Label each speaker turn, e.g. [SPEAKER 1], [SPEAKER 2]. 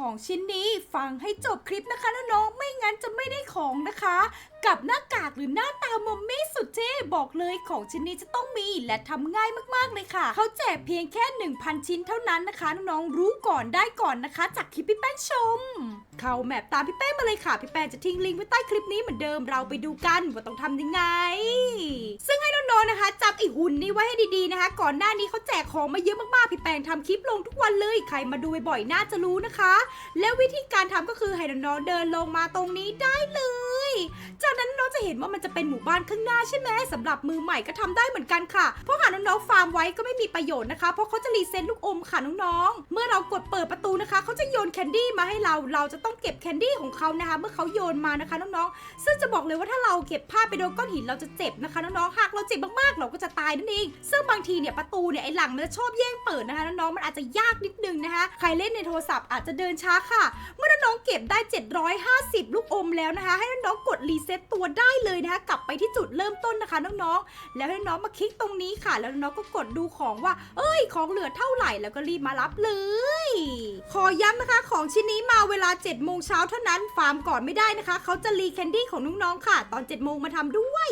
[SPEAKER 1] ของชิ้นนี้ฟังให้จบคลิปนะคะน้องๆไม่งั้นจะไม่ได้ของนะคะ กับหน้ากากหรือหน้าตามอมมี่สุดเท่บอกเลยของชิ้นนี้จะต้องมีและทำง่ายมากๆเลยค่ะ เขาแจกเพียงแค่ 1,000 ชิ้นเท่านั้นนะคะน้องๆรู้ก่อนได้ก่อนนะคะ จากคลิปพี่แป้งชม เข้าแมปตามพี่แป้งมาเลยค่ะพี่แป้งจะทิ้งลิงก์ไว้ใต้คลิปนี้เหมือนเดิมเราไปดูกันว่าต้องทำยังไง ซึ่งให้น้องๆนะคะจับ นี้ไว้ให้ดีๆนะคะ ก่อนหน้านี้เขาแจกของมาเยอะมากๆพี่แปงทำคลิปลงทุกวันเลยใครมาดูบ่อยๆน่าจะรู้นะคะ แล้ววิธีการทำก็คือให้น้องๆเดินลงมาตรงนี้ได้เลย จากนั้นน้องจะเห็นว่ามันจะเป็นหมู่บ้านข้างหน้าใช่ไหมสำหรับมือใหม่ก็ทำได้เหมือนกันค่ะ เพราะหากน้องๆฟาร์มไว้ก็ไม่มีประโยชน์นะคะ เพราะเขาจะรีเซ็ตลูกอมค่ะน้องๆ เมื่อเรากดเปิดประตูนะคะเขาจะโยนแคนดี้มาให้เรา เราจะต้องเก็บแคนดี้ของเขานะคะ เมื่อเขาโยนมานะคะน้องๆซึ่ง บอกเลยว่าถ้าเราเก็บผ้าไปโดนก้อนหินเราจะเจ็บนะคะน้องๆหากเราเจ็บมากๆเราก็จะตายนั่นเอง ซึ่งบางทีเนี่ยประตูเนี่ยไอ้หลังมันจะชอบแย่งเปิดนะคะน้องๆมันอาจจะยากนิดนึงนะคะใครเล่นในโทรศัพท์อาจจะเดินช้าค่ะ เมื่อน้องๆเก็บได้ 750 ลูกอมแล้วนะคะ ให้น้องๆกดรีเซ็ตตัวได้เลยนะคะกลับไปที่จุดเริ่มต้นนะคะน้องๆแล้วให้น้องมาคลิกตรงนี้ค่ะ แล้วน้องก็กดดูของว่า เอ้ย ของเหลือเท่าไหร่แล้วก็รีบมารับเลย ขอย้ำนะคะของชิ้นนี้มาเวลา7โมงเช้าเท่านั้นฟาร์มก่อนไม่ได้นะคะ เขาจะรีแคนดี้ของน้องๆค่ะ ตอน7โมงมาทำด้วย